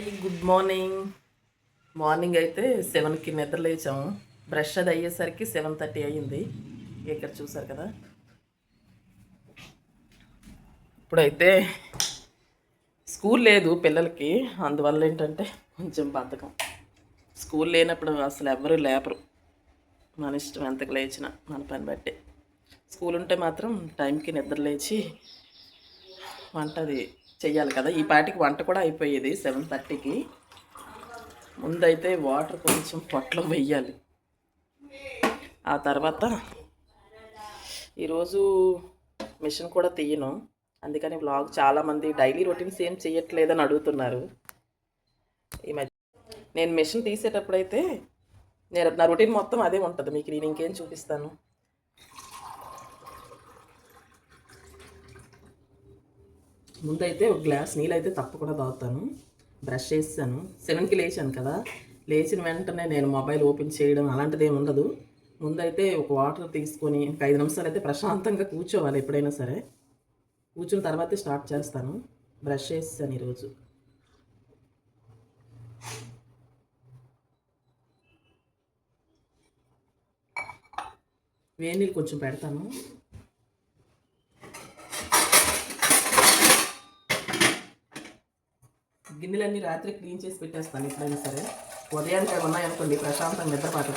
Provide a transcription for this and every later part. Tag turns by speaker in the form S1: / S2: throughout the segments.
S1: Hi good morning morning అయితే సెవెన్కి నిద్ర లేచాము. బ్రష్ అది అయ్యేసరికి సెవెన్ థర్టీ అయ్యింది. ఇక్కడ చూసారు కదా? ఇప్పుడైతే స్కూల్ లేదు పిల్లలకి. అందువల్ల ఏంటంటే కొంచెం బద్ధకం. స్కూల్ లేనప్పుడు అసలు ఎవరు లేపరు. మన ఇష్టం ఎంతకు లేచిన మన పని బట్టి. స్కూల్ ఉంటే మాత్రం టైంకి నిద్ర లేచి వంట అది చెయ్యాలి కదా. ఈ పాటికి వంట కూడా అయిపోయేది సెవెన్ థర్టీకి. ముందైతే వాటర్ కొంచెం పొట్లం వెయ్యాలి. ఆ తర్వాత ఈరోజు మిషన్ కూడా తీయను. అందుకని బ్లాగ్ చాలామంది డైలీ రొటీన్స్ ఏం చేయట్లేదని అడుగుతున్నారు. ఈ మధ్య నేను మిషన్ తీసేటప్పుడైతే నేను నా రొటీన్ మొత్తం అదే ఉంటుంది. మీకు నేను ఇంకేం చూపిస్తాను. ముందైతే ఒక గ్లాస్ నీళ్ళు అయితే తప్పకుండా తాగుతాను. బ్రష్ చేస్తాను. సెవెన్కి లేచాను కదా. లేచిన వెంటనే నేను మొబైల్ ఓపెన్ చేయడం అలాంటిది ఏమి ఉండదు. ముందైతే ఒక వాటర్ తీసుకొని ఒక ఐదు నిమిషాలు అయితే ప్రశాంతంగా కూర్చోవాలి ఎప్పుడైనా సరే. కూర్చున్న తర్వాతే స్టార్ట్ చేస్తాను. బ్రష్ చేస్తాను ఈరోజు. వేడి నీళ్ళు కొంచెం పెడతాను. గిన్నెలన్నీ రాత్రి క్లీన్ చేసి పెట్టేస్తాను ఎప్పుడైనా సరే. ఉదయానికి అవి ఉన్నాయనుకోండి ప్రశాంతంగా నిద్రపాటు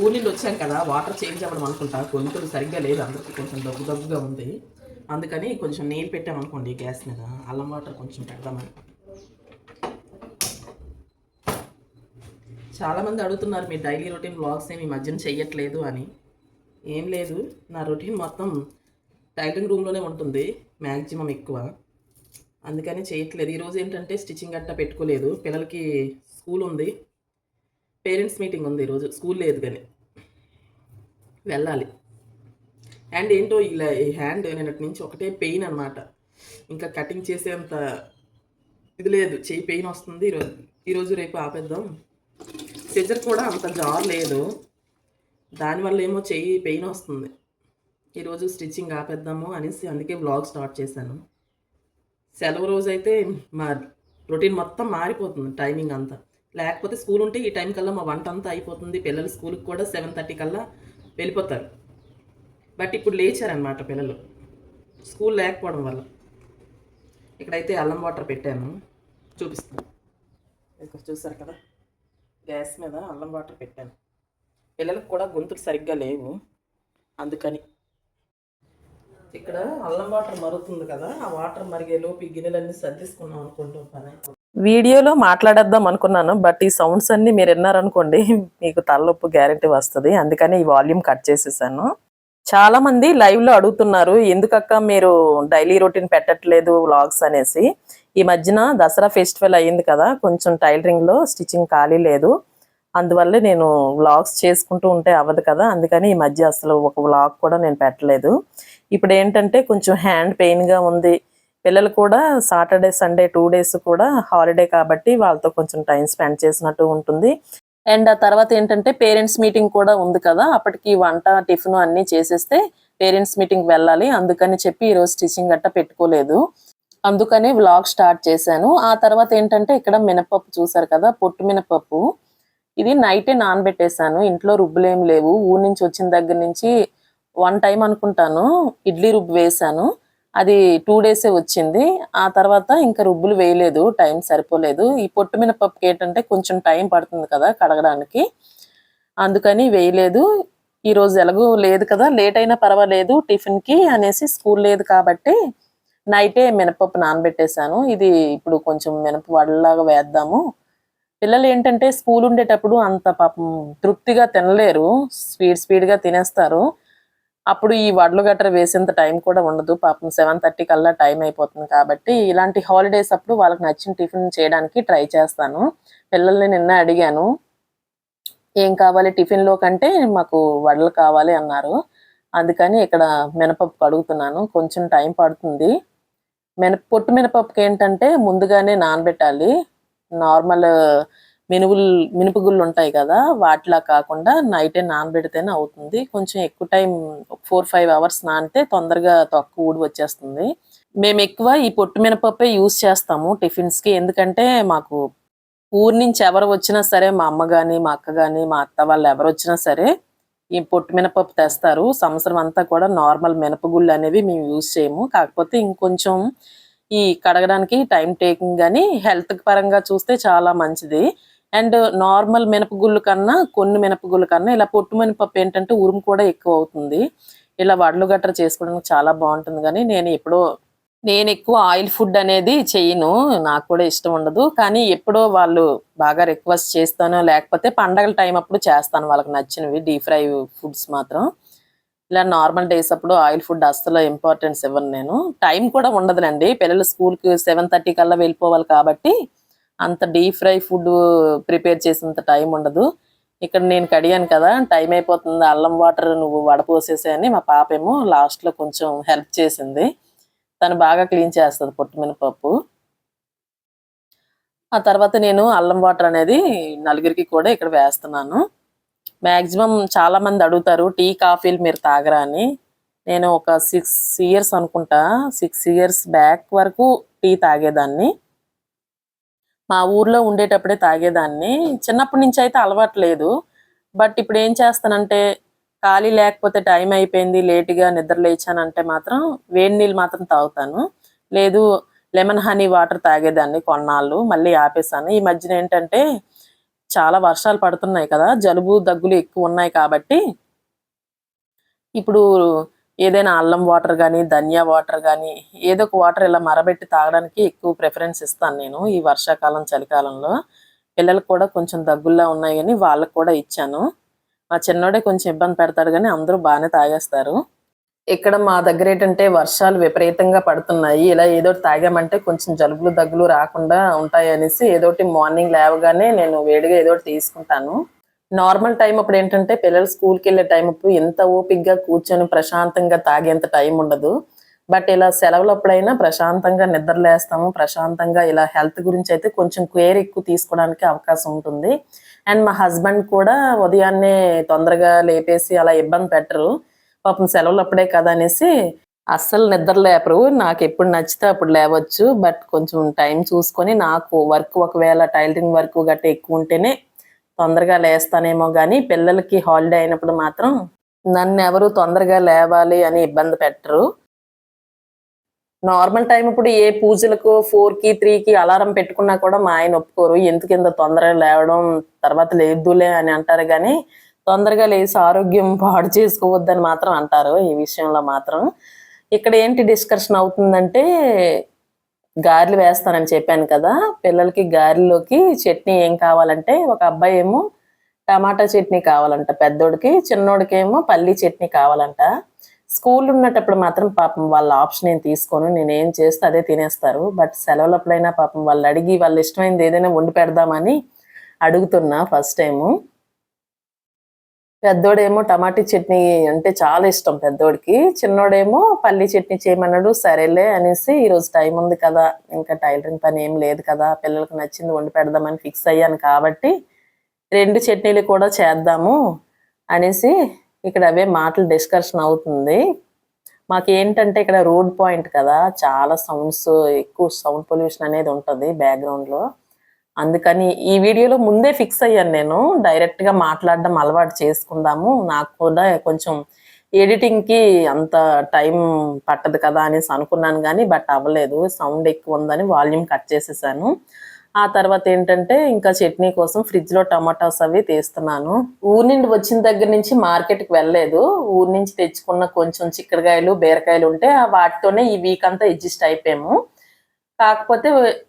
S1: ఊరి నుండి వచ్చాం కదా వాటర్ చేంజ్ అవ్వడం అనుకుంటా. గొంతులు సరిగ్గా లేదు అందరికీ కొంచెం దగ్గు దగ్గుగా ఉంది. అందుకని కొంచెం నీళ్ళు పెట్టామనుకోండి గ్యాస్ మీద. అల్లం వాటర్ కొంచెం పెడదామని. చాలామంది అడుగుతున్నారు మీ డైలీ రొటీన్ బ్లాగ్స్ ఏమి ఈ మధ్యన చెయ్యట్లేదు అని. ఏం లేదు. నా రొటీన్ మొత్తం టైలరింగ్ రూమ్లోనే ఉంటుంది. మ్యాక్సిమం ఎక్కువ. అందుకని చేయట్లేదు. ఈరోజు ఏంటంటే స్టిచ్చింగ్ గట్టా పెట్టుకోలేదు. పిల్లలకి స్కూల్ ఉంది. పేరెంట్స్ మీటింగ్ ఉంది ఈరోజు స్కూల్ లేదు కానీ వెళ్ళాలి. అండ్ ఏంటో ఇలా ఈ హ్యాండ్ నిన్నటి నుంచి ఒకటే పెయిన్ అనమాట ఇంకా కటింగ్ చేసేంత ఇది లేదు. చెయ్యి పెయిన్ వస్తుంది. ఈరోజు ఈరోజు రేపు ఆపేద్దాం. సిజర్ కూడా అంత జార్ లేదు. దానివల్ల ఏమో చెయ్యి పెయిన్ వస్తుంది. ఈరోజు స్టిచ్చింగ్ ఆపేద్దాము అనేసి అందుకే బ్లాగ్ స్టార్ట్ చేశాను. సెలవు రోజు అయితే మా రొటీన్ మొత్తం మారిపోతుంది టైమింగ్ అంతా. లేకపోతే స్కూల్ ఉంటే ఈ టైం కల్లా మా వంట అంతా అయిపోతుంది. పిల్లలు స్కూల్కి కూడా సెవెన్ థర్టీ కల్లా వెళ్ళిపోతారు. బట్ ఇప్పుడు లేచారనమాట పిల్లలు. స్కూల్ లేకపోవడం వల్ల. ఇక్కడైతే అల్లం వాటర్ పెట్టాను. చూపిస్తాను ఇక్కడ చూసారు కదా? గ్యాస్ మీద అల్లం వాటర్ పెట్టాను. పిల్లలకు కూడా గొంతులు సరిగ్గా లేవు. అందుకని ఇక్కడ అల్లం వాటర్ మరుగుతుంది కదా ఆ వాటర్ మరిగే లోపు ఈ గిన్నెలన్నీ సర్దిసుకున్నాం అనుకుంటాం పని. వీడియోలో మాట్లాడేద్దాం అనుకున్నాను బట్ ఈ సౌండ్స్ అన్ని మీరు విన్నారనుకోండి మీకు తలనొప్పు గ్యారంటీ వస్తుంది. అందుకని ఈ వాల్యూమ్ కట్ చేసేసాను. చాలా మంది అడుగుతున్నారు ఎందుకక్క మీరు డైలీ రొటీన్ పెట్టట్లేదు వ్లాగ్స్ అనేసి. ఈ మధ్యన దసరా ఫెస్టివల్ అయ్యింది కదా కొంచెం టైలరింగ్లో స్టిచ్చింగ్ ఖాళీ లేదు. అందువల్ల నేను వ్లాగ్స్ చేసుకుంటూ ఉంటే అవ్వదు కదా. అందుకని ఈ మధ్య అసలు ఒక వ్లాగ్ కూడా నేను పెట్టలేదు. ఇప్పుడు ఏంటంటే కొంచెం హ్యాండ్ పెయిన్గా ఉంది. పిల్లలు కూడా సాటర్డే సండే టూ డేస్ కూడా హాలిడే కాబట్టి వాళ్ళతో కొంచెం టైం స్పెండ్ చేసినట్టు ఉంటుంది. అండ్ ఆ తర్వాత ఏంటంటే పేరెంట్స్ మీటింగ్ కూడా ఉంది కదా. అప్పటికి వంట టిఫిన్ అన్నీ చేసేస్తే పేరెంట్స్ మీటింగ్ వెళ్ళాలి. అందుకని చెప్పి ఈరోజు స్టిచ్చింగ్ గట్ట పెట్టుకోలేదు. అందుకని వ్లాగ్ స్టార్ట్ చేశాను. ఆ తర్వాత ఏంటంటే ఇక్కడ మినపప్పు చూసారు కదా. పొట్టు మినపప్పు. ఇది నైటే నానబెట్టేశాను. ఇంట్లో రుబ్బులేం లేవు. ఊరి నుంచి వచ్చిన దగ్గర నుంచి వన్ టైం అనుకుంటాను. ఇడ్లీ రుబ్బు వేశాను. అది టూ డేసే వచ్చింది. ఆ తర్వాత ఇంకా రుబ్బులు వేయలేదు. టైం సరిపోలేదు. ఈ పొట్టు మినపప్పుకి ఏంటంటే కొంచెం టైం పడుతుంది కదా కడగడానికి. అందుకని వేయలేదు. ఈరోజు ఎలాగూ ఎలాగో లేదు కదా. లేట్ అయినా పర్వాలేదు. టిఫిన్కి అనేసి స్కూల్ లేదు కాబట్టి నైటే మినపప్పు నానబెట్టేశాను. ఇది ఇప్పుడు కొంచెం మినప వడలాగా వేద్దాము. పిల్లలు ఏంటంటే స్కూల్ ఉండేటప్పుడు అంత పాపం తృప్తిగా తినలేరు స్పీడ్ స్పీడ్గా తినేస్తారు. అప్పుడు ఈ వడ్లు గట్ర వేసేంత టైం కూడా ఉండదు. పాపం సెవెన్ థర్టీ కల్లా టైం అయిపోతుంది కాబట్టి ఇలాంటి హాలిడేస్ అప్పుడు వాళ్ళకి నచ్చిన టిఫిన్ చేయడానికి ట్రై చేస్తాను. పిల్లల్ని నిన్న అడిగాను. ఏం కావాలి టిఫిన్లో కంటే మాకు వడలు కావాలి అన్నారు. అందుకని ఇక్కడ మినపప్పు కడుగుతున్నాను కొంచెం టైం పడుతుంది. మినప పొట్టు మినపప్పుకి ఏంటంటే ముందుగానే నానబెట్టాలి. నార్మల్
S2: మినుగులు మినుపుగుళ్ళు ఉంటాయి కదా వాటిలా కాకుండా నైటే నానబెడితేనే అవుతుంది. కొంచెం ఎక్కువ టైం ఫోర్ ఫైవ్ అవర్స్ నానితే తొందరగా తొక్క ఊడి వచ్చేస్తుంది. మేము ఎక్కువ ఈ పొట్టు మినపప్పే యూస్ చేస్తాము టిఫిన్స్కి ఎందుకంటే మాకు ఊరి నుంచి ఎవరు వచ్చినా సరే మా అమ్మ కానీ మా అక్క కానీ మా అత్త వాళ్ళు ఎవరు వచ్చినా సరే ఈ పొట్టు మినపప్పు తెస్తారు. సంవత్సరం అంతా కూడా నార్మల్ మినపగుళ్ళు అనేవి మేము యూజ్ చేయము. కాకపోతే ఇంకొంచెం ఈ కడగడానికి టైం టేకింగ్ కానీ హెల్త్ పరంగా చూస్తే చాలా మంచిది. అండ్ నార్మల్ మినపగుళ్ళు కన్నా కొన్ని మినపగుళ్ళు కన్నా ఇలా పొట్టు మినపప్పు ఏంటంటే ఉరుము కూడా ఎక్కువ అవుతుంది ఇలా వడలు గట్ర చేసుకోవడానికి చాలా బాగుంటుంది. కానీ నేను ఎప్పుడో నేను ఎక్కువ ఆయిల్ ఫుడ్ అనేది చేయను. నాకు కూడా ఇష్టం ఉండదు. కానీ ఎప్పుడో వాళ్ళు బాగా రిక్వెస్ట్ చేస్తాను లేకపోతే పండగల టైం అప్పుడు చేస్తాను. వాళ్ళకి నచ్చినవి డీప్ ఫ్రై ఫుడ్స్ మాత్రం. ఇలా నార్మల్ డేస్ అప్పుడు ఆయిల్ ఫుడ్ అస్సలు ఇంపార్టెన్స్ ఇవ్వను నేను. టైం కూడా ఉండదులండి. పిల్లలు స్కూల్కి సెవెన్ థర్టీ కల్లా వెళ్ళిపోవాలి కాబట్టి అంత డీప్ ఫ్రై ఫుడ్ ప్రిపేర్ చేసినంత టైం ఉండదు. ఇక్కడ నేను కడిగాను కదా టైం అయిపోతుంది. అల్లం వాటర్ నువ్వు వడపోసేసాయని మా పాప ఏమో లాస్ట్లో కొంచెం హెల్ప్ చేసింది. తను బాగా క్లీన్ చేస్తుంది పొట్టుమినపప్పు ఆ తర్వాత నేను అల్లం వాటర్ అనేది నలుగురికి కూడా ఇక్కడ వేస్తున్నాను. మ్యాక్సిమం చాలా మంది అడుగుతారు టీ కాఫీలు మీరు తాగరా అని. నేను ఒక సిక్స్ ఇయర్స్ అనుకుంటా సిక్స్ ఇయర్స్ బ్యాక్ వరకు టీ తాగేదాన్ని. మా ఊర్లో ఉండేటప్పుడే తాగేదాన్ని. చిన్నప్పటి నుంచి అయితే అలవాటు లేదు. బట్ ఇప్పుడు ఏం చేస్తానంటే ఖాళీ లేకపోతే టైం అయిపోయింది లేటుగా నిద్ర లేచానంటే మాత్రం వేడి నీళ్ళు మాత్రం తాగుతాను. లేదు లెమన్ హనీ వాటర్ తాగేదాన్ని కొన్నాళ్ళు మళ్ళీ ఆపేసాను ఈ మధ్యన ఏంటంటే చాలా వర్షాలు పడుతున్నాయి కదా జలుబు దగ్గులు ఎక్కువ ఉన్నాయి కాబట్టి ఇప్పుడు ఏదైనా అల్లం వాటర్ కానీ ధనియా వాటర్ కానీ ఏదో ఒక వాటర్ ఇలా మరబెట్టి తాగడానికి ఎక్కువ ప్రిఫరెన్స్ ఇస్తాను నేను ఈ వర్షాకాలం చలికాలంలో. పిల్లలకు కూడా కొంచెం దగ్గుల్లా ఉన్నాయి కానీ వాళ్ళకు కూడా ఇచ్చాను. మా చిన్నోడే కొంచెం ఇబ్బంది పెడతాడు కానీ అందరూ బాగానే తాగేస్తారు. ఇక్కడ మా దగ్గర ఏంటంటే వర్షాలు విపరీతంగా పడుతున్నాయి. ఇలా ఏదో తాగామంటే కొంచెం జలుబులు దగ్గులు రాకుండా ఉంటాయి అనేసి ఏదోటి మార్నింగ్ లేవగానే నేను వేడిగా ఏదో ఒకటి తీసుకుంటాను. నార్మల్ టైం అప్పుడు ఏంటంటే పిల్లలు స్కూల్కి వెళ్ళే టైం అప్పుడు ఎంత ఓపిక్గా కూర్చొని ప్రశాంతంగా తాగేంత టైం ఉండదు. బట్ ఇలా సెలవులప్పుడైనా ప్రశాంతంగా నిద్రలేస్తాము ప్రశాంతంగా ఇలా హెల్త్ గురించి అయితే కొంచెం కేర్ ఎక్కువ తీసుకోవడానికి అవకాశం ఉంటుంది. అండ్ మా హస్బెండ్ కూడా ఉదయాన్నే తొందరగా లేపేసి అలా ఇబ్బంది పెట్టరు. పాపం సెలవులు అప్పుడే కదా అనేసి అస్సలు నిద్ర లేపరు. నాకు ఎప్పుడు నచ్చితే అప్పుడు లేవచ్చు. బట్ కొంచెం టైం చూసుకొని నాకు వర్క్ ఒకవేళ టైలరింగ్ వర్క్ గట్రా ఎక్కువ ఉంటేనే తొందరగా లేస్తానేమో కానీ పిల్లలకి హాలిడే అయినప్పుడు మాత్రం నన్ను ఎవరు తొందరగా లేవాలి అని ఇబ్బంది పెట్టరు. నార్మల్ టైం ఇప్పుడు ఏ పూజలకు ఫోర్కి త్రీకి అలారం పెట్టుకున్నా కూడా మా ఆయన ఒప్పుకోరు. ఎందుకు ఇంత తొందరగా లేవడం తర్వాత లేదులే అని అంటారు కానీ తొందరగా లేచి ఆరోగ్యం పాడు చేసుకోవద్దని మాత్రం అంటారు. ఈ విషయంలో మాత్రం ఇక్కడ ఏంటి డిస్కషన్ అవుతుందంటే గారెలు వేస్తానని చెప్పాను కదా. పిల్లలకి గారెలోకి చట్నీ ఏం కావాలంటే ఒక అబ్బాయి ఏమో టమాటా చట్నీ కావాలంట పెద్దోడికి చిన్నోడికి ఏమో పల్లి చట్నీ కావాలంట. స్కూల్ ఉన్నటప్పుడు మాత్రం పాపం వాళ్ళ ఆప్షన్ ఏం తీసుకోను నేను ఏం చేస్తే అదే తినేస్తారు. బట్ సెలవులప్పుడైనా పాపం వాళ్ళు అడిగి వాళ్ళ ఇష్టమైంది ఏదైనా వండి పెడదామని అడుగుతున్నా ఫస్ట్ టైము. పెద్దోడేమో టమాటీ చట్నీ అంటే చాలా ఇష్టం పెద్దోడికి. చిన్నోడేమో పల్లి చట్నీ చేయమన్నాడు సరేలే అనేసి ఈరోజు టైం ఉంది కదా ఇంకా టైలరింగ్ పని ఏం లేదు కదా పిల్లలకు నచ్చింది వండి పెడదామని ఫిక్స్ అయ్యాను కాబట్టి రెండు చట్నీలు కూడా చేద్దాము అనేసి ఇక్కడ అవే మాటలు డిస్కషన్ అవుతుంది. మాకు ఏంటంటే ఇక్కడ రోడ్ పాయింట్ కదా చాలా సౌండ్స్ ఎక్కువ సౌండ్ పొల్యూషన్ అనేది ఉంటుంది బ్యాక్గ్రౌండ్లో. అందుకని ఈ వీడియోలో ముందే ఫిక్స్ అయ్యాను నేను. డైరెక్ట్గా మాట్లాడడం అలవాటు చేసుకుందాము. నాకు కూడా కొంచెం ఎడిటింగ్కి అంత టైం పట్టదు కదా అనేసి అనుకున్నాను కానీ బట్ అవ్వలేదు. సౌండ్ ఎక్కువ ఉందని వాల్యూమ్ కట్ చేసేసాను. ఆ తర్వాత ఏంటంటే ఇంకా చట్నీ కోసం ఫ్రిడ్జ్లో టమాటాస్ అవి తీస్తున్నాను. ఊరి నుండి వచ్చిన దగ్గర నుంచి మార్కెట్కి వెళ్ళలేదు. ఊరి నుంచి తెచ్చుకున్న కొంచెం చిక్కడకాయలు బీరకాయలు ఉంటే ఆ వాటితోనే ఈ వీక్ అంతా అడ్జస్ట్ అయిపోయాము. కాకపోతే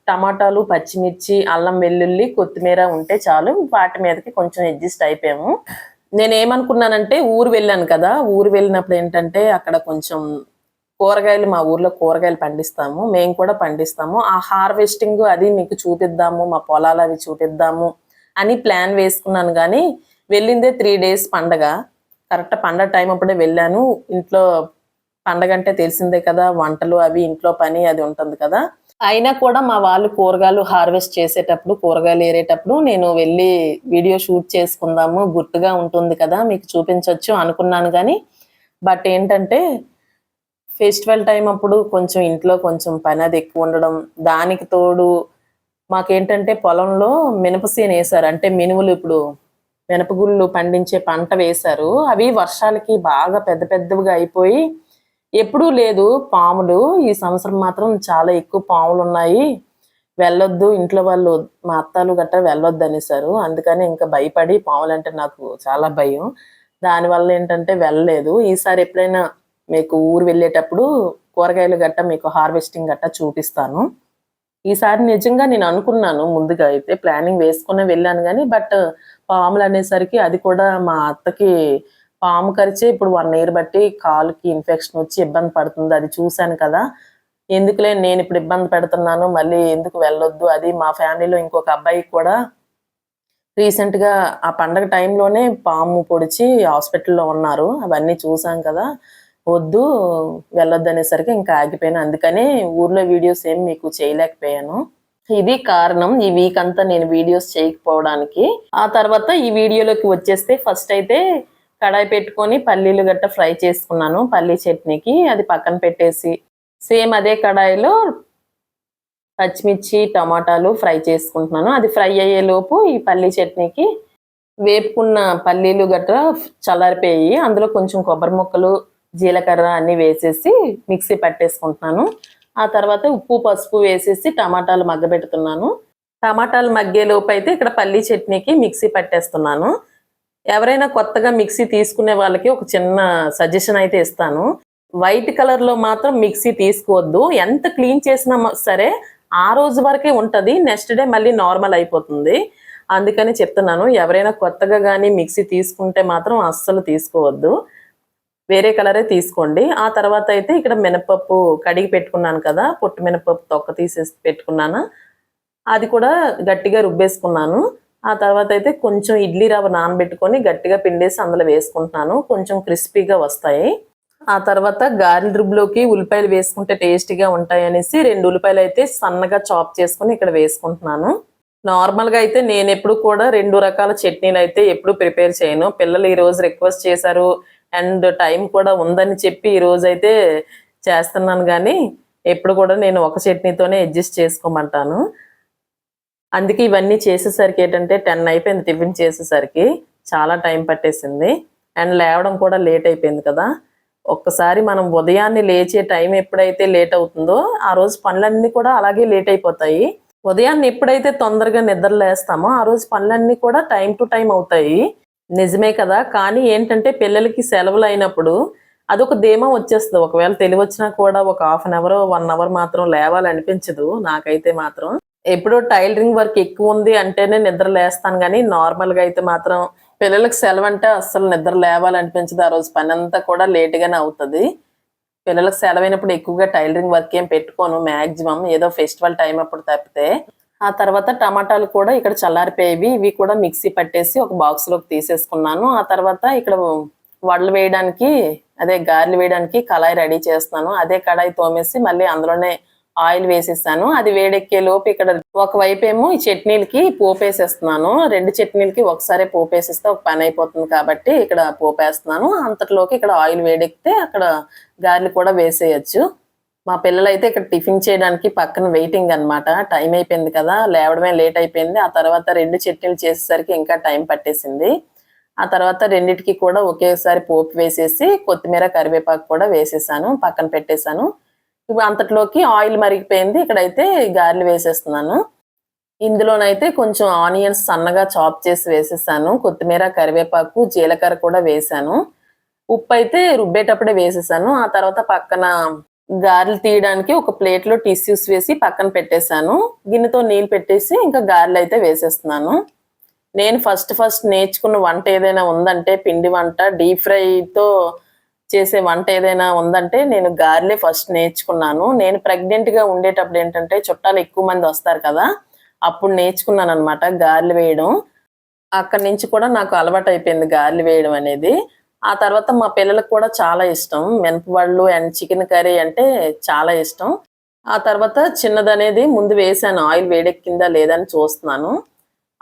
S2: టమాటాలు పచ్చిమిర్చి అల్లం వెల్లుల్లి కొత్తిమీర ఉంటే చాలు. వాటి మీదకి కొంచెం అడ్జస్ట్ అయిపోయాము. నేను ఏమనుకున్నానంటే ఊరు వెళ్ళాను కదా. ఊరు వెళ్ళినప్పుడు ఏంటంటే అక్కడ కొంచెం కూరగాయలు మా ఊర్లో కూరగాయలు పండిస్తాము. మేము కూడా పండిస్తాము. ఆ హార్వెస్టింగ్ అది మీకు చూపిద్దాము. మా పొలాలు అవి చూపిద్దాము అని ప్లాన్ వేసుకున్నాను. కానీ వెళ్ళిందే త్రీ డేస్ పండగ. కరెక్ట్ పండగ టైం అప్పుడే వెళ్ళాను. ఇంట్లో పండగ అంటే తెలిసిందే కదా. వంటలు అవి ఇంట్లో పని అది ఉంటుంది కదా. అయినా కూడా మా వాళ్ళు కూరగాయలు హార్వెస్ట్ చేసేటప్పుడు కూరగాయలు ఏరేటప్పుడు నేను వెళ్ళి వీడియో షూట్ చేసుకుందాము గుర్తుగా ఉంటుంది కదా మీకు చూపించవచ్చు అనుకున్నాను కానీ బట్ ఏంటంటే ఫెస్టివల్ టైం అప్పుడు కొంచెం ఇంట్లో కొంచెం పని అది ఎక్కువ ఉండడం దానికి తోడు మాకేంటంటే పొలంలో మినపసేను వేశారు. అంటే మినుములు ఇప్పుడు మినపగుళ్ళు పండించే పంట వేశారు. అవి వర్షాలకి బాగా పెద్ద పెద్దవిగా అయిపోయి ఎప్పుడూ లేదు. పాములు ఈ సంవత్సరం మాత్రం చాలా ఎక్కువ పాములు ఉన్నాయి వెళ్ళొద్దు ఇంట్లో వాళ్ళు మా అత్తాలు గట్రా వెళ్ళొద్దు అనేసారు అందుకని ఇంకా భయపడి పాములు అంటే నాకు చాలా భయం. దానివల్ల ఏంటంటే వెళ్ళలేదు. ఈసారి ఎప్పుడైనా మీకు ఊరు వెళ్ళేటప్పుడు కూరగాయలు గట్ట మీకు హార్వెస్టింగ్ గట్ట చూపిస్తాను. ఈసారి నిజంగా నేను అనుకున్నాను ముందుగా అయితే ప్లానింగ్ వేసుకునే వెళ్ళాను కానీ బట్ పాములు అనేసరికి అది కూడా మా అత్తకి పాము కరిచే ఇప్పుడు వన్ ఇయర్ బట్టి కాలుకి ఇన్ఫెక్షన్ వచ్చి ఇబ్బంది పడుతుంది. అది చూశాను కదా. ఎందుకులే నేను ఇప్పుడు ఇబ్బంది పెడుతున్నాను మళ్ళీ ఎందుకు వెళ్ళొద్దు? అది మా ఫ్యామిలీలో ఇంకొక అబ్బాయి కూడా రీసెంట్గా ఆ పండగ టైంలోనే పాము పొడిచి హాస్పిటల్లో ఉన్నారు. అవన్నీ చూసాం కదా. వద్దు వెళ్ళొద్దు అనేసరికి ఇంకా ఆగిపోయాను. అందుకని ఊర్లో వీడియోస్ ఏం మీకు చేయలేకపోయాను. ఇది కారణం. ఈ వీక్ అంతా నేను వీడియోస్ చేయకపోవడానికి. ఆ తర్వాత ఈ వీడియోలోకి వచ్చేస్తే ఫస్ట్ అయితే కడాయి పెట్టుకొని పల్లీలు గట్ట ఫ్రై చేసుకున్నాను. పల్లీ చట్నీకి అది పక్కన పెట్టేసి సేమ్ అదే కడాయిలో పచ్చిమిర్చి టమాటాలు ఫ్రై చేసుకుంటున్నాను. అది ఫ్రై అయ్యేలోపు ఈ పల్లీ చట్నీకి వేపుకున్న పల్లీలు గట్రా చల్లారిపోయి అందులో కొంచెం కొబ్బరి ముక్కలు జీలకర్ర అన్నీ వేసేసి మిక్సీ పట్టేసుకుంటున్నాను. ఆ తర్వాత ఉప్పు పసుపు వేసేసి టమాటాలు మగ్గబెడుతున్నాను. టమాటాలు మగ్గే లోపు అయితే ఇక్కడ పల్లీ చట్నీకి మిక్సీ పట్టేస్తున్నాను. ఎవరైనా కొత్తగా మిక్సీ తీసుకునే వాళ్ళకి ఒక చిన్న సజెషన్ అయితే ఇస్తాను. వైట్ కలర్లో మాత్రం మిక్సీ తీసుకోవద్దు. ఎంత క్లీన్ చేసినా సరే ఆ రోజు వరకే ఉంటుంది. నెక్స్ట్ డే మళ్ళీ నార్మల్ అయిపోతుంది. అందుకని చెప్తున్నాను ఎవరైనా కొత్తగా కానీ మిక్సీ తీసుకుంటే మాత్రం అస్సలు తీసుకోవద్దు. వేరే కలరే తీసుకోండి. ఆ తర్వాత అయితే ఇక్కడ మినపప్పు కడిగి పెట్టుకున్నాను కదా పొట్టు మినపప్పు తొక్క తీసేసి పెట్టుకున్నాను. అది కూడా గట్టిగా రుబ్బేసుకున్నాను. ఆ తర్వాత అయితే కొంచెం ఇడ్లీ రవ్వ నానబెట్టుకొని గట్టిగా పిండేసి అందులో వేసుకుంటున్నాను. కొంచెం క్రిస్పీగా వస్తాయి. ఆ తర్వాత గారెల రుబ్బులోకి ఉల్లిపాయలు వేసుకుంటే టేస్టీగా ఉంటాయి అనేసి రెండు ఉల్లిపాయలు అయితే సన్నగా చాప్ చేసుకొని ఇక్కడ వేసుకుంటున్నాను. నార్మల్గా అయితే నేను ఎప్పుడు కూడా రెండు రకాల చట్నీలు అయితే ఎప్పుడు ప్రిపేర్ చేయను. పిల్లలు ఈరోజు రిక్వెస్ట్ చేశారు అండ్ టైం కూడా ఉందని చెప్పి ఈరోజు అయితే చేస్తున్నాను కానీ ఎప్పుడు కూడా నేను ఒక చట్నీతోనే అడ్జస్ట్ చేసుకోమంటాను. అందుకే ఇవన్నీ చేసేసరికి ఏంటంటే టెన్ అయిపోయింది టిఫిన్ చేసేసరికి. చాలా టైం పట్టేసింది. అండ్ లేవడం కూడా లేట్ అయిపోయింది కదా. ఒక్కసారి మనం ఉదయాన్నే లేచే టైం ఎప్పుడైతే లేట్ అవుతుందో ఆ రోజు పనులన్నీ కూడా అలాగే లేట్ అయిపోతాయి. ఉదయాన్నే ఎప్పుడైతే తొందరగా నిద్ర లేస్తామో ఆ రోజు పనులన్నీ కూడా టైం టు టైం అవుతాయి. నిజమే కదా. కానీ ఏంటంటే పిల్లలకి సెలవులు అయినప్పుడు అదొక ధీమా వచ్చేస్తుంది. ఒకవేళ తెలివి వచ్చినా కూడా ఒక half an hour one hour మాత్రం లేవాలనిపించదు నాకైతే మాత్రం. ఎప్పుడో టైలరింగ్ వర్క్ ఎక్కువ ఉంది అంటేనే నిద్ర లేస్తాను కానీ నార్మల్గా అయితే మాత్రం పిల్లలకు సెలవు అంటే అస్సలు నిద్ర లేవాలనిపించదు. ఆ రోజు పని అంతా కూడా లేట్గానే అవుతుంది. పిల్లలకు సెలవైనప్పుడు ఎక్కువగా టైలరింగ్ వర్క్ ఏం పెట్టుకోను మాక్సిమం ఏదో ఫెస్టివల్ టైం అప్పుడు తప్పితే. ఆ తర్వాత టమాటాలు కూడా ఇక్కడ చల్లారిపోయేవి ఇవి కూడా మిక్సీ పట్టేసి ఒక బాక్స్లోకి తీసేసుకున్నాను. ఆ తర్వాత ఇక్కడ వడలు వేయడానికి అదే గారెలు వేయడానికి కళాయి రెడీ చేస్తున్నాను. అదే కడాయి తోమేసి మళ్ళీ అందులోనే ఆయిల్ వేసేసాను. అది వేడెక్కే లోపు ఇక్కడ ఒకవైపు ఏమో ఈ చట్నీలకి పోపు వేసేస్తున్నాను రెండు చట్నీలకి ఒకసారి పోపు వేసేస్తే ఒక పని అయిపోతుంది కాబట్టి ఇక్కడ పోపు వేస్తున్నాను అంతట్లోకి ఇక్కడ ఆయిల్ వేడెక్కితే అక్కడ గారెలు కూడా వేసేయచ్చు. మా పిల్లలైతే ఇక్కడ టిఫిన్ చేయడానికి పక్కన వెయిటింగ్ అన్నమాట. టైం అయిపోయింది కదా లేవడమే లేట్ అయిపోయింది. ఆ తర్వాత రెండు చట్నీలు చేసేసరికి ఇంకా టైం పట్టేసింది. ఆ తర్వాత రెండిటికి కూడా ఒకేసారి పోపు వేసేసి కొత్తిమీర కరివేపాకు కూడా వేసేసాను పక్కన పెట్టేశాను. ఇవి అంతట్లోకి ఆయిల్ మరిగిపోయింది. ఇక్కడైతే గారెలు వేసేస్తున్నాను. ఇందులోనైతే కొంచెం ఆనియన్స్ సన్నగా చాప్ చేసి వేసేసాను. కొత్తిమీర కరివేపాకు జీలకర్ర కూడా వేసాను. ఉప్పు అయితే రుబ్బేటప్పుడే వేసేసాను. ఆ తర్వాత పక్కన గారెలు తీయడానికి ఒక ప్లేట్లో టిష్యూస్ వేసి పక్కన పెట్టేశాను. గిన్నెతో నీళ్ళు పెట్టేసి ఇంకా గారెలు అయితే వేసేస్తున్నాను. నేను ఫస్ట్ ఫస్ట్ నేర్చుకున్న వంట ఏదైనా ఉందంటే పిండి వంట డీప్ ఫ్రైతో చేసే వంట ఏదైనా ఉందంటే నేను గారెలే ఫస్ట్ నేర్చుకున్నాను. నేను ప్రెగ్నెంట్గా ఉండేటప్పుడు ఏంటంటే చుట్టాలు ఎక్కువ మంది వస్తారు కదా అప్పుడు నేర్చుకున్నాను అనమాట గారెలు వేయడం. అక్కడి నుంచి కూడా నాకు అలవాటు అయిపోయింది గారెలు వేయడం అనేది. ఆ తర్వాత మా పిల్లలకు కూడా చాలా ఇష్టం. మినపవాళ్ళు అండ్ చికెన్ కర్రీ అంటే చాలా ఇష్టం. ఆ తర్వాత చిన్నదనేది ముందు వేసాను. ఆయిల్ వేడెక్కిందా లేదని చూస్తున్నాను.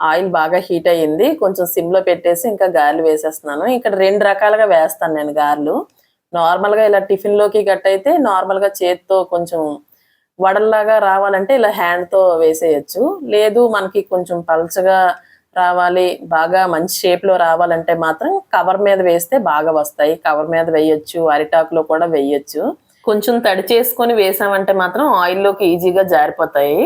S2: ఆయిల్ బాగా హీట్ అయ్యింది. కొంచెం సిమ్లో పెట్టేసి ఇంకా గారెలు వేసేస్తున్నాను. ఇక్కడ రెండు రకాలుగా వేస్తాను నేను గారెలు. నార్మల్గా ఇలా టిఫిన్లోకి గట్ట అయితే నార్మల్గా చేత్తో కొంచెం వడల్లాగా రావాలంటే ఇలా హ్యాండ్తో వేసేయచ్చు. లేదు మనకి కొంచెం పల్చగా రావాలి బాగా మంచి షేప్లో రావాలంటే మాత్రం కవర్ మీద వేస్తే బాగా వస్తాయి. కవర్ మీద వేయొచ్చు అరిటాకులో కూడా వేయొచ్చు. కొంచెం తడి చేసుకొని వేసామంటే మాత్రం ఆయిల్లోకి ఈజీగా జారిపోతాయి.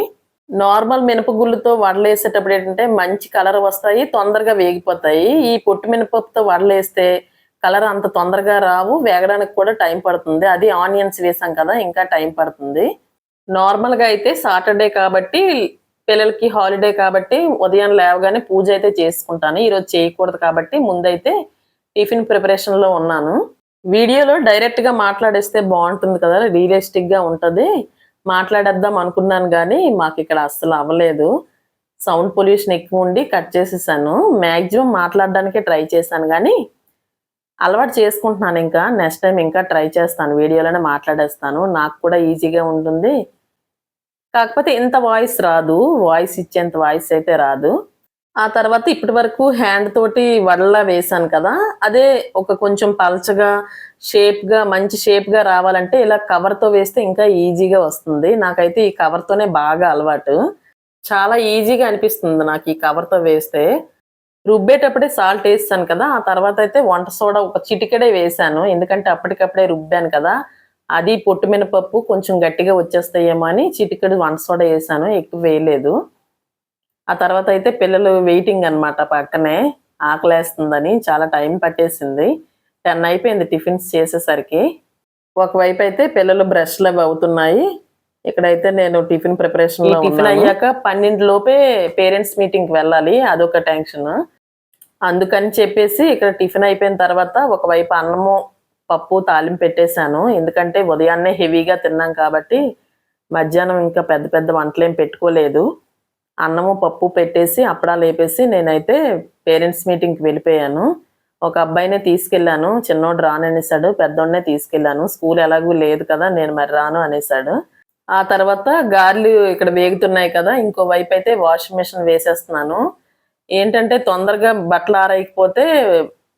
S2: నార్మల్ మినపగుళ్ళుతో వడలేసేటప్పుడు ఏంటంటే మంచి కలర్ వస్తాయి తొందరగా వేగిపోతాయి. ఈ పొట్టు మినపప్పుతో వడలేస్తే కలర్ అంత తొందరగా రావు. వేగడానికి కూడా టైం పడుతుంది. అది ఆనియన్స్ వేసాం కదా ఇంకా టైం పడుతుంది. నార్మల్గా అయితే సాటర్డే కాబట్టి పిల్లలకి హాలిడే కాబట్టి ఉదయం లేవగానే పూజ అయితే చేసుకుంటాను. ఈరోజు చేయకూడదు కాబట్టి ముందైతే టిఫిన్ ప్రిపరేషన్లో ఉన్నాను. వీడియోలో డైరెక్ట్గా మాట్లాడేస్తే బాగుంటుంది కదా రియలిస్టిక్గా ఉంటుంది. మాట్లాడేద్దాం అనుకున్నాను కానీ మాకు ఇక్కడ అస్సలు అవ్వలేదు. సౌండ్ పొల్యూషన్ ఎక్కువ ఉండి కట్ చేసేసాను. మ్యాక్సిమం మాట్లాడడానికే ట్రై చేశాను కానీ అలవాటు చేసుకుంటున్నాను ఇంకా. నెక్స్ట్ టైం ఇంకా ట్రై చేస్తాను వీడియోలోనే మాట్లాడేస్తాను. నాకు కూడా ఈజీగా ఉంటుంది. కాకపోతే ఇంత వాయిస్ రాదు. వాయిస్ ఇచ్చేంత వాయిస్ అయితే రాదు. ఆ తర్వాత ఇప్పటి వరకు హ్యాండ్ తోటి వడలా వేసాను కదా. అదే ఒక కొంచెం పల్చగా షేప్గా మంచి షేప్గా రావాలంటే ఇలా కవర్తో వేస్తే ఇంకా ఈజీగా వస్తుంది. నాకైతే ఈ కవర్తోనే బాగా అలవాటు. చాలా ఈజీగా అనిపిస్తుంది నాకు ఈ కవర్తో వేస్తే. రుబ్బేటప్పుడే సాల్ట్ వేస్తాను కదా. ఆ తర్వాత అయితే వంట సోడా ఒక చిటికెడే వేసాను ఎందుకంటే అప్పటికప్పుడే రుబ్బాను కదా. అది పొట్టు మినపప్పు కొంచెం గట్టిగా వచ్చేస్తాయేమో అని చిటికెడు వంట సోడా వేసాను ఎక్కువ వేయలేదు. ఆ తర్వాత అయితే పిల్లలు వెయిటింగ్ అన్నమాట పక్కనే. ఆకలేస్తుందని చాలా టైం పట్టేసింది. టెన్ అయిపోయింది టిఫిన్స్ చేసేసరికి. ఒకవైపు అయితే పిల్లలు బ్రష్లు అవి అవుతున్నాయి. ఇక్కడైతే నేను టిఫిన్ ప్రిపరేషన్లో టిఫిన్ అయ్యాక పన్నెండు లోపే పేరెంట్స్ మీటింగ్కి వెళ్ళాలి. అదొక టెన్షన్. అందుకని చెప్పేసి ఇక్కడ టిఫిన్ అయిపోయిన తర్వాత ఒకవైపు అన్నము పప్పు తాలింపు పెట్టేశాను. ఎందుకంటే ఉదయాన్నే హెవీగా తిన్నాం కాబట్టి మధ్యాహ్నం ఇంకా పెద్ద పెద్ద వంటలేం పెట్టుకోలేదు. అన్నము పప్పు పెట్టేసి అప్పడాలు వేపేసి నేనైతే పేరెంట్స్ మీటింగ్కి వెళ్ళిపోయాను. ఒక అబ్బాయినే తీసుకెళ్ళాను. చిన్నోడు రాననేసాడు. పెద్దోడనే తీసుకెళ్ళాను. స్కూల్ ఎలాగూ లేదు కదా నేను మరి రాను అనేసాడు. ఆ తర్వాత గార్లు ఇక్కడ వేగుతున్నాయి కదా ఇంకో వైపు అయితే వాషింగ్ మిషన్ వేసేస్తున్నాను. ఏంటంటే తొందరగా బట్టలు ఆరైకపోతే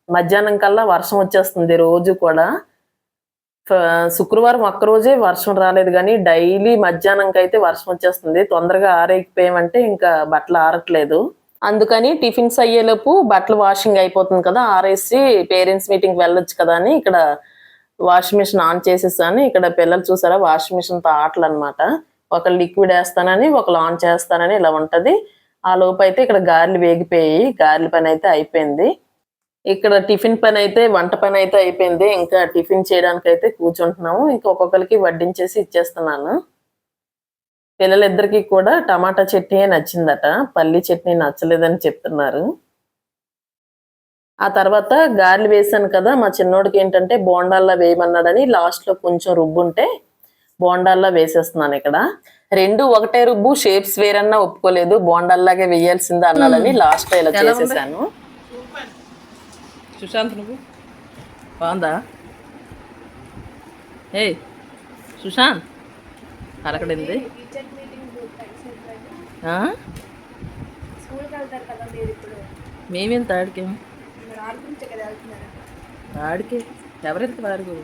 S2: మధ్యాహ్నం కల్లా వర్షం వచ్చేస్తుంది రోజు కూడా. శుక్రవారం ఒక్క రోజే వర్షం రాలేదు కానీ డైలీ మధ్యాహ్నంకి అయితే వర్షం వచ్చేస్తుంది. తొందరగా ఆరైపోయామంటే ఇంకా బట్టలు ఆరట్లేదు. అందుకని టిఫిన్స్ అయ్యేలోపు బట్టలు వాషింగ్ అయిపోతుంది కదా ఆరేసి పేరెంట్స్ మీటింగ్ వెళ్ళొచ్చు కదా అని ఇక్కడ వాషింగ్ మిషన్ ఆన్ చేసేసాను. ఇక్కడ పిల్లలు చూసారా వాషింగ్ మిషన్తో ఆటలు అనమాట ఒకళ్ళు లిక్విడ్ వేస్తానని ఒకళ్ళు ఆన్ చేస్తానని ఇలా ఉంటుంది. ఆ లోపు అయితే ఇక్కడ గారెలు వేగిపోయి గారెల పని అయితే అయిపోయింది. ఇక్కడ టిఫిన్ పని అయితే వంట పని అయితే అయిపోయింది. ఇంకా టిఫిన్ చేయడానికి అయితే కూర్చుంటున్నాము. ఇంకా ఒక్కొక్కరికి వడ్డించేసి ఇచ్చేస్తున్నాను. పిల్లలిద్దరికి కూడా టమాటా చట్నీ నచ్చిందట. పల్లి చట్నీ నచ్చలేదని చెప్తున్నారు. ఆ తర్వాత గారెలు వేసాను కదా మా చిన్నోడికి ఏంటంటే బోండాల్లో వేయమన్నాడని లాస్ట్లో కొంచెం రుబ్బుంటే బోండాల్లో వేసేస్తున్నాను ఇక్కడ. రెండు ఒకటే రుబ్బు షేప్స్ వేరన్నా ఒప్పుకోలేదు. బోండాల్లాగే వేయాల్సిందే అన్నాడని లాస్ట్లో ఇలా? చేసేసాను.
S1: సుశాంత్ నువ్వు? బాగుందా? ఏయ్ సుశాంత్. అరకడింది. మేమేం తాడికేం ఎవరెంత వాడు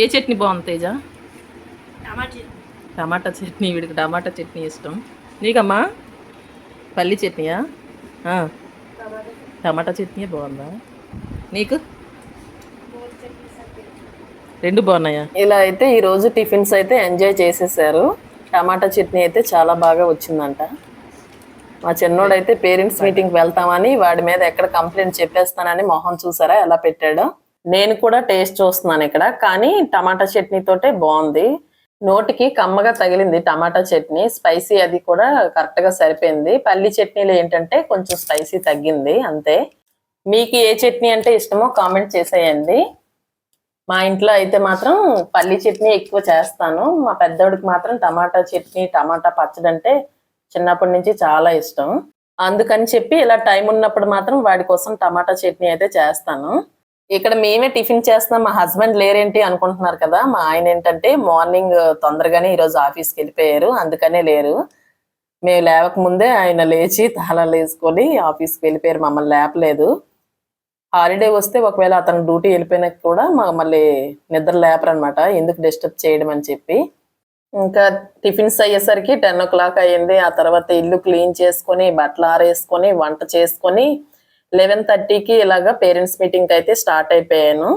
S1: ఏ చట్నీ బాగుంది తేజ?
S3: టమాటా
S1: టమాటా చట్నీ వీడికి టమాటా చట్నీ ఇష్టం. నీకమ్మా? పల్లి చట్నీయా? ఆ, టమాటా చట్నీ బాగుందా? నీకు? రెండు బాగున్నాయా?
S2: ఇలా అయితే ఈ రోజు టిఫిన్స్ అయితే ఎంజాయ్ చేసేసారు. టమాటా చట్నీ అయితే చాలా బాగా వచ్చిందంట. మా చిన్నోడైతే పేరెంట్స్ మీటింగ్ వెళ్తామని వాడి మీద ఎక్కడ కంప్లైంట్ చెప్పేస్తానని మొహం చూసారా ఎలా పెట్టాడో. నేను కూడా టేస్ట్ చూస్తున్నాను ఇక్కడ కానీ టమాటా చట్నీ తోటే బాగుంది. నోటికి కమ్మగా తగిలింది టమాటా చట్నీ స్పైసీ అది కూడా కరెక్ట్గా సరిపోయింది. పల్లి చట్నీలు ఏంటంటే కొంచెం స్పైసీ తగ్గింది అంతే. మీకు ఏ చట్నీ అంటే ఇష్టమో కామెంట్ చేసేయండి. మా ఇంట్లో అయితే మాత్రం పల్లి చట్నీ ఎక్కువ చేస్తాను. మా పెద్దోడికి మాత్రం టమాటా చట్నీ టమాటా పచ్చడి అంటే చిన్నప్పటి నుంచి చాలా ఇష్టం. అందుకని చెప్పి ఇలా టైం ఉన్నప్పుడు మాత్రం వాడి కోసం టమాటా చట్నీ అయితే చేస్తాను. ఇక్కడ మేమే టిఫిన్ చేస్తున్నాం. మా హస్బెండ్ లేరేంటి అనుకుంటున్నారు కదా. మా ఆయన ఏంటంటే మార్నింగ్ తొందరగానే ఈరోజు ఆఫీస్కి వెళ్ళిపోయారు. అందుకనే లేరు. మేము లేవక ముందే ఆయన లేచి తాళాలు వేసుకొని ఆఫీస్కి వెళ్ళిపోయారు. మమ్మల్ని లేపలేదు. హాలిడే వస్తే ఒకవేళ అతను డ్యూటీ వెళ్ళిపోయినాక కూడా మా మళ్ళీ నిద్ర లేపరనమాట. ఎందుకు డిస్టర్బ్ చేయడం అని చెప్పి. ఇంకా టిఫిన్స్ అయ్యేసరికి టెన్ ఓ క్లాక్ అయ్యింది. ఆ తర్వాత ఇల్లు క్లీన్ చేసుకొని బట్టలు ఆరేసుకొని వంట చేసుకొని లెవెన్ థర్టీకి ఇలాగా పేరెంట్స్ మీటింగ్ అయితే స్టార్ట్ అయిపోయాను.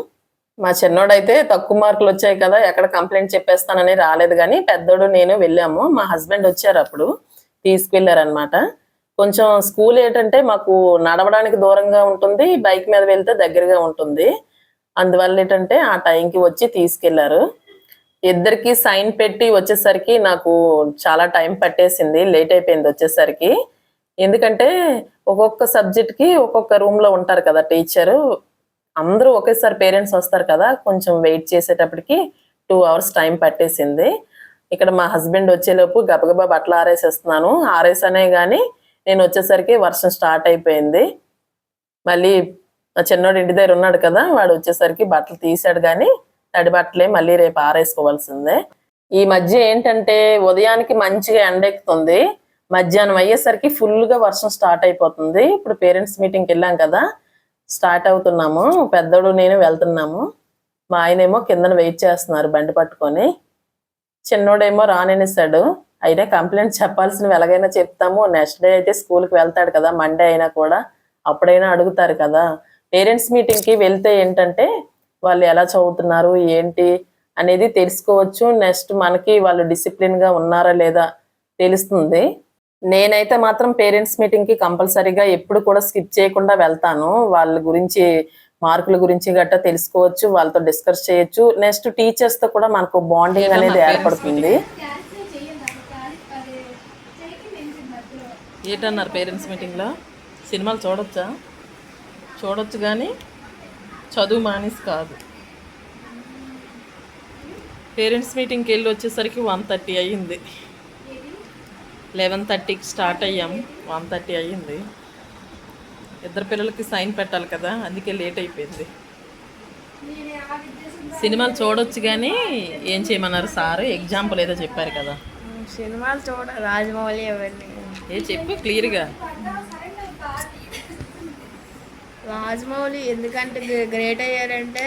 S2: మా చిన్నోడైతే తక్కువ మార్కులు వచ్చాయి కదా ఎక్కడ కంప్లైంట్ చెప్పేస్తానని రాలేదు కానీ పెద్దోడు నేను వెళ్ళాము. మా హస్బెండ్ వచ్చారు అప్పుడు తీసుకెళ్ళారనమాట కొంచెం స్కూల్ ఏంటంటే మాకు నడవడానికి దూరంగా ఉంటుంది బైక్ మీద వెళ్తే దగ్గరగా ఉంటుంది. అందువల్ల ఏంటంటే ఆ టైంకి వచ్చి తీసుకెళ్ళారు. ఇద్దరికి సైన్ పెట్టి వచ్చేసరికి నాకు చాలా టైం పట్టేసింది లేట్ అయిపోయింది వచ్చేసరికి. ఎందుకంటే ఒక్కొక్క సబ్జెక్ట్కి ఒక్కొక్క రూమ్లో ఉంటారు కదా టీచరు అందరూ ఒకేసారి పేరెంట్స్ వస్తారు కదా కొంచెం వెయిట్ చేసేటప్పటికి టూ అవర్స్ టైం పట్టేసింది. ఇక్కడ మా హస్బెండ్ వచ్చేలోపు గబగబా బట్టలు ఆరేసేస్తున్నాను. ఆరేసానే కానీ నేను వచ్చేసరికి వర్షం స్టార్ట్ అయిపోయింది. మళ్ళీ మా చిన్నోడు ఇంటి దగ్గర ఉన్నాడు కదా వాడు వచ్చేసరికి బట్టలు తీసాడు కానీ తడి బట్టలే మళ్ళీ రేపు ఆరేసుకోవాల్సిందే. ఈ మధ్య ఏంటంటే ఉదయానికి మంచిగా ఎండెక్కుతుంది. మధ్యాహ్నం అయ్యేసరికి ఫుల్గా వర్షం స్టార్ట్ అయిపోతుంది. ఇప్పుడు పేరెంట్స్ మీటింగ్కి వెళ్ళాం కదా స్టార్ట్ అవుతున్నాము. పెద్దోడు నేను వెళ్తున్నాము. మా ఆయనేమో కిందన వెయిట్ చేస్తున్నారు బండి పట్టుకొని. చిన్నోడేమో రాననేసాడు అయినా కంప్లైంట్ చెప్పాల్సినవి ఎలాగైనా చెప్తాము. నెక్స్ట్ డే అయితే స్కూల్కి వెళ్తాడు కదా మండే అయినా కూడా అప్పుడైనా అడుగుతారు కదా. పేరెంట్స్ మీటింగ్కి వెళ్తే ఏంటంటే వాళ్ళు ఎలా చదువుతున్నారు ఏంటి అనేది తెలుసుకోవచ్చు. నెక్స్ట్ మనకి వాళ్ళు డిసిప్లిన్గా ఉన్నారా లేదా తెలుస్తుంది. నేనైతే మాత్రం పేరెంట్స్ మీటింగ్కి కంపల్సరీగా ఎప్పుడు కూడా స్కిప్ చేయకుండా వెళ్తాను. వాళ్ళ గురించి మార్కుల గురించి గట్టా తెలుసుకోవచ్చు వాళ్ళతో డిస్కస్ చేయొచ్చు. నెక్స్ట్ టీచర్స్తో కూడా మనకు బాండింగ్ అనేది ఏర్పడుతుంది.
S1: ఏంటన్నారు పేరెంట్స్ మీటింగ్లో? సినిమాలు చూడొచ్చా? చూడొచ్చు కానీ చదువు మానేసి కాదు. పేరెంట్స్ మీటింగ్కి వెళ్ళి వచ్చేసరికి వన్ థర్టీ అయ్యింది. లెవెన్ థర్టీకి స్టార్ట్ అయ్యాం. వన్ థర్టీ అయ్యింది. ఇద్దరు పిల్లలకి సైన్ పెట్టాలి కదా అందుకే లేట్ అయిపోయింది. సినిమాలు చూడొచ్చు కానీ ఏం చేయమన్నారు సార్? ఎగ్జాంపుల్ ఏదో చెప్పారు కదా.
S3: సినిమాలు చూడ రాజమౌళి అవన్నీ.
S1: ఏ చెప్పు క్లియర్గా.
S3: రాజమౌళి ఎందుకంటే గ్రేట్ అయ్యారంటే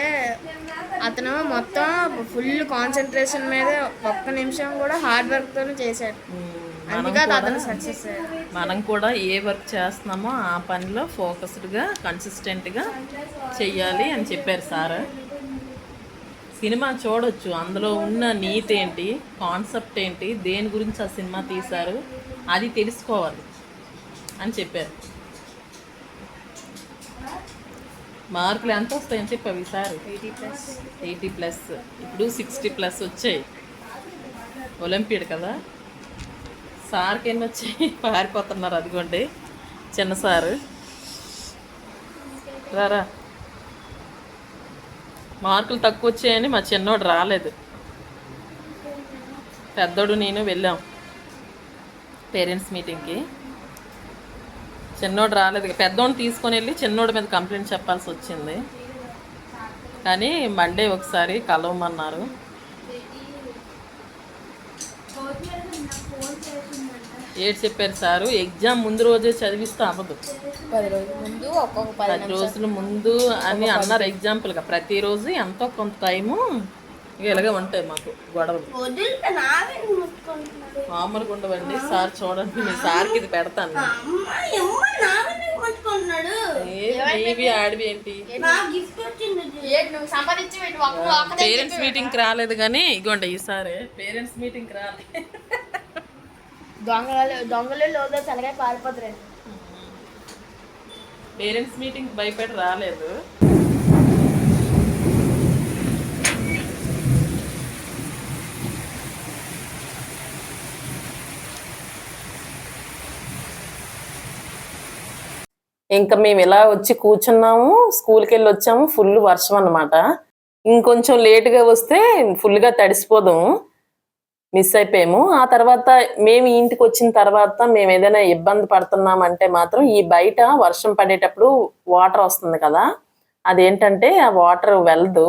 S3: అతను మొత్తం ఫుల్ కాన్సన్ట్రేషన్ మీద ఒక్క నిమిషం కూడా హార్డ్ వర్క్ తోనే చేశాడు
S1: మనం కూడా ఏ వర్క్ చేస్తున్నామో ఆ పనిలో ఫోకస్డ్గా కన్సిస్టెంట్గా చెయ్యాలి అని చెప్పారు సార్. సినిమా చూడొచ్చు. అందులో ఉన్న నీతి ఏంటి కాన్సెప్ట్ ఏంటి దేని గురించి ఆ సినిమా తీశారు అది తెలుసుకోవాలి అని చెప్పారు. మార్కులు ఎంత వస్తాయని చెప్పావు ఈసారి
S3: ఎయిటీ ప్లస్.
S1: Eighty plus. ఇప్పుడు సిక్స్టీ ప్లస్ వచ్చాయి. ఒలింపియడ్ కదా? సార్కి ఎన్ని వచ్చాయి పారిపోతున్నారు అదిగోండి చిన్న సారు. రారా. మార్కులు తక్కువ వచ్చాయని మా చిన్నోడు రాలేదు. పెద్దోడు నేను వెళ్ళాం పేరెంట్స్ మీటింగ్కి. చిన్నోడు రాలేదు. పెద్దోడిని తీసుకొని వెళ్ళి చిన్నోడి మీద కంప్లైంట్ చెప్పాల్సి వచ్చింది కానీ మండే ఒకసారి కలవమన్నారు. ఏడు చెప్పారు సారు ఎగ్జామ్ ముందు రోజే చదివిస్తే అవ్వదు.
S3: పది రోజుల ముందు
S1: అని అన్నారు ఎగ్జాంపుల్గా ప్రతిరోజు ఎంతో కొంత టైము ఇలాగే ఉంటాయి మాకు గొడవలు. మామూలుగా ఉండవండి. సార్ చూడండి మీ సార్కి ఇది పెడతాను. ఆడివి ఏంటి? పేరెంట్స్ మీటింగ్కి రాలేదు కానీ ఇగోండి ఈసారి పేరెంట్స్ మీటింగ్కి రాలేదు
S3: దొంగలు దొంగలు లోదో తలగా పారిపోతారండి.
S1: పేరెంట్స్ మీటింగ్ భయపడి రాలేదు.
S2: ఇంకా మేము ఇలా వచ్చి కూర్చున్నాము స్కూల్కి వెళ్ళి వచ్చాము ఫుల్ వర్షం అన్నమాట. ఇంకొంచెం లేటుగా వస్తే ఫుల్గా తడిసిపోదాము. మిస్ అయిపోయాము. ఆ తర్వాత మేము ఇంటికి వచ్చిన తర్వాత మేము ఏదైనా ఇబ్బంది పడుతున్నామంటే మాత్రం ఈ బయట వర్షం పడేటప్పుడు వాటర్ వస్తుంది కదా అదేంటంటే ఆ వాటర్ వెళ్ళదు.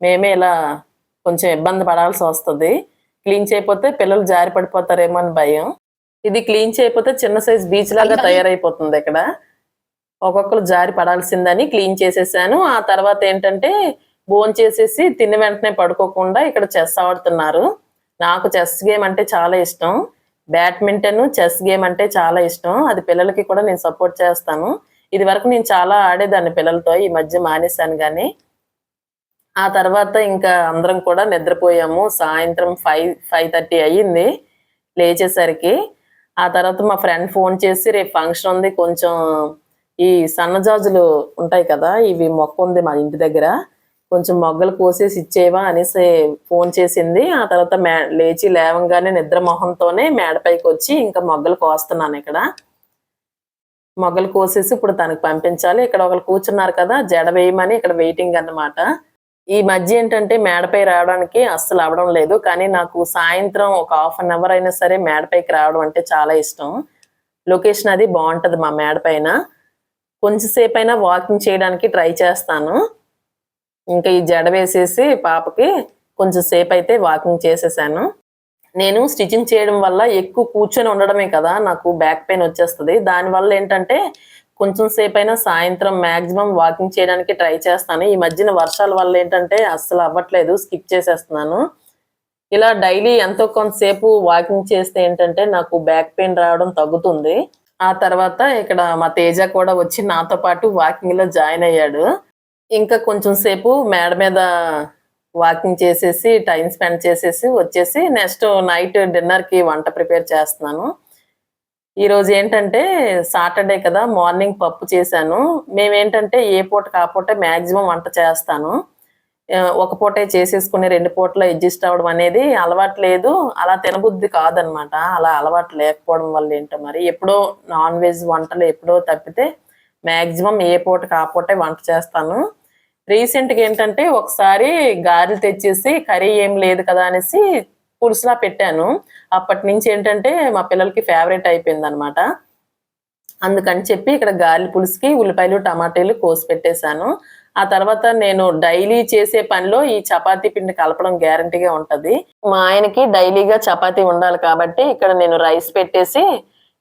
S2: మేమే ఇలా కొంచెం ఇబ్బంది పడాల్సి వస్తుంది. క్లీన్ చేయకపోతే పిల్లలు జారి పడిపోతారేమో అని భయం. ఇది క్లీన్ చేయకపోతే చిన్న సైజ్ బీచ్ లాగా తయారైపోతుంది ఇక్కడ. ఒక్కొక్కరు జారి పడాల్సిందని క్లీన్ చేసేసాను. ఆ తర్వాత ఏంటంటే బోన్ చేసేసి తిన్న వెంటనే పడుకోకుండా ఇక్కడ చెస్ ఆడుతున్నారు. నాకు చెస్ గేమ్ అంటే చాలా ఇష్టం. బ్యాడ్మింటన్ చెస్ గేమ్ అంటే చాలా ఇష్టం. అది పిల్లలకి కూడా నేను సపోర్ట్ చేస్తాను. ఇది వరకు నేను చాలా ఆడేదాన్ని పిల్లలతో ఈ మధ్య మానేశాను కానీ ఆ తర్వాత ఇంకా అందరం కూడా నిద్రపోయాము. సాయంత్రం ఫైవ్ ఫైవ్ థర్టీ అయ్యింది లేచేసరికి. ఆ తర్వాత మా ఫ్రెండ్ ఫోన్ చేసి రేపు ఫంక్షన్ ఉంది కొంచెం ఈ సన్నజాజులు ఉంటాయి కదా ఇవి మొక్క ఉంది మా ఇంటి దగ్గర. కొంచెం మొగ్గలు కోసేసి ఇచ్చేవా అనేసి ఫోన్ చేసింది. ఆ తర్వాత మే లేచి లేవంగానే నిద్ర మొహంతోనే మేడపైకి వచ్చి ఇంకా మొగ్గలు కోస్తున్నాను ఇక్కడ. మొగ్గలు కోసేసి ఇప్పుడు తనకు పంపించాలి. ఇక్కడ ఒకరు కూర్చున్నారు కదా జడ వేయమని ఇక్కడ వెయిటింగ్ అన్నమాట. ఈ మధ్య ఏంటంటే మేడపై రావడానికి అస్సలు అవడం లేదు. కానీ నాకు సాయంత్రం ఒక హాఫ్ అన్ అవర్ అయినా సరే మేడపైకి రావడం అంటే చాలా ఇష్టం. లొకేషన్ అది బాగుంటుంది మా మేడ పైన. కొంచెంసేపు అయినా వాకింగ్ చేయడానికి ట్రై చేస్తాను. ఇంకా ఈ జడ వేసేసి పాపకి కొంచెం సేపు అయితే వాకింగ్ చేసేసాను. నేను స్టిచ్చింగ్ చేయడం వల్ల ఎక్కువ కూర్చొని ఉండడమే కదా నాకు బ్యాక్ పెయిన్ వచ్చేస్తుంది. దానివల్ల ఏంటంటే కొంచెం సేపు అయినా సాయంత్రం మ్యాక్సిమం వాకింగ్ చేయడానికి ట్రై చేస్తాను. ఈ మధ్యన వర్షాల వల్ల ఏంటంటే అస్సలు అవ్వట్లేదు స్కిప్ చేసేస్తున్నాను. ఇలా డైలీ ఎంతో కొంతసేపు వాకింగ్ చేస్తే ఏంటంటే నాకు బ్యాక్ పెయిన్ రావడం తగ్గుతుంది. ఆ తర్వాత ఇక్కడ మా తేజ కూడా వచ్చి నాతో పాటు వాకింగ్లో జాయిన్ అయ్యాడు. ఇంకా కొంచెం సేపు మేడ మీద వాకింగ్ చేసేసి టైం స్పెండ్ చేసేసి వచ్చేసి నెక్స్ట్ నైట్ డిన్నర్కి వంట ప్రిపేర్ చేస్తున్నాను. ఈరోజు ఏంటంటే సాటర్డే కదా మార్నింగ్ పప్పు చేశాను. మేమేంటంటే ఏ పూట కాపూట మ్యాక్సిమం వంట చేస్తాను. ఒక పూటే చేసేసుకుని రెండు పూటలో అడ్జస్ట్ అవ్వడం అనేది అలవాటు లేదు. అలా తినబుద్ధి కాదనమాట. అలా అలవాటు లేకపోవడం వల్ల ఏంటో మరి ఎప్పుడో నాన్ వెజ్ వంటలు ఎప్పుడో తప్పితే మ్యాక్సిమం ఏ పూట కాపోటే వంట చేస్తాను. రీసెంట్గా ఏంటంటే ఒకసారి గారెలు తెచ్చేసి కర్రీ ఏం లేదు కదా అనేసి పులుసులా పెట్టాను. అప్పటి నుంచి ఏంటంటే మా పిల్లలకి ఫేవరెట్ అయిపోయింది అనమాట అందుకని చెప్పి ఇక్కడ గారెల పులుసుకి ఉల్లిపాయలు టమాటాలు కోసి పెట్టేశాను. ఆ తర్వాత నేను డైలీ చేసే పనిలో ఈ చపాతీ పిండి కలపడం గ్యారంటీగా ఉంటుంది. మా ఆయనకి డైలీగా చపాతీ ఉండాలి కాబట్టి ఇక్కడ నేను రైస్ పెట్టేసి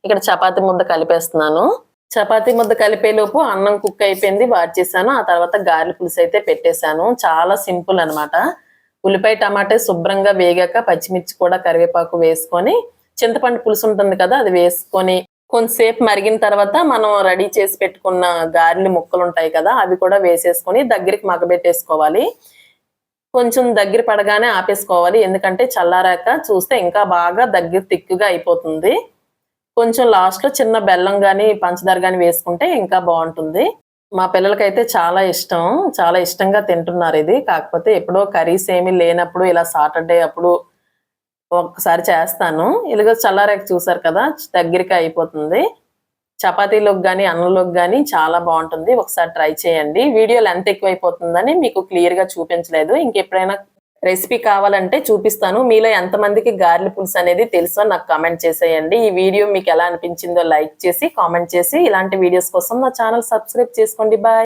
S2: ఇక్కడ చపాతీ ముద్ద కలిపేస్తున్నాను. చపాతీ ముద్ద కలిపేలోపు అన్నం కుక్ అయిపోయింది వార్చేసాను ఆ తర్వాత గారెల పులుసు అయితే పెట్టేశాను. చాలా సింపుల్ అనమాట ఉల్లిపాయ టమాటా శుభ్రంగా వేగాక పచ్చిమిర్చి కూడా కరివేపాకు వేసుకొని చింతపండు పులుసు ఉంటుంది కదా అది వేసుకొని కొంతసేపు మరిగిన తర్వాత మనం రెడీ చేసి పెట్టుకున్న గారెలు ముక్కలు ఉంటాయి కదా అవి కూడా వేసేసుకొని దగ్గరికి మగబెట్టేసుకోవాలి కొంచెం దగ్గర పడగానే ఆపేసుకోవాలి. ఎందుకంటే చల్లారాక చూస్తే ఇంకా బాగా దగ్గర తిక్కుగా అయిపోతుంది. కొంచెం లాస్ట్లో చిన్న బెల్లం కానీ పంచదార కానీ వేసుకుంటే ఇంకా బాగుంటుంది. మా పిల్లలకైతే చాలా ఇష్టం. చాలా ఇష్టంగా తింటున్నారు ఇది. కాకపోతే ఎప్పుడో కర్రీస్ ఏమీ లేనప్పుడు ఇలా సాటర్డే అప్పుడు ఒక్కసారి చేస్తాను. ఇలాగ చల్లారాక చూసారు కదా దగ్గరికి అయిపోతుంది. చపాతీలోకి కానీ అన్నంలోకి కానీ చాలా బాగుంటుంది. ఒకసారి ట్రై చేయండి. వీడియో లెంత్ ఎక్కువైపోతుందని మీకు క్లియర్గా చూపించలేదు. ఇంకెప్పుడైనా రెసిపీ కావాలంటే చూపిస్తాను. మీలో ఎంతమందికి గార్లి పులుసు అనేది తెలుసో నాకు కామెంట్ చేసేయండి. ఈ వీడియో మీకు ఎలా అనిపించిందో లైక్ చేసి కామెంట్ చేసి ఇలాంటి వీడియోస్ కోసం నా ఛానల్ సబ్స్క్రైబ్ చేసుకోండి. బాయ్.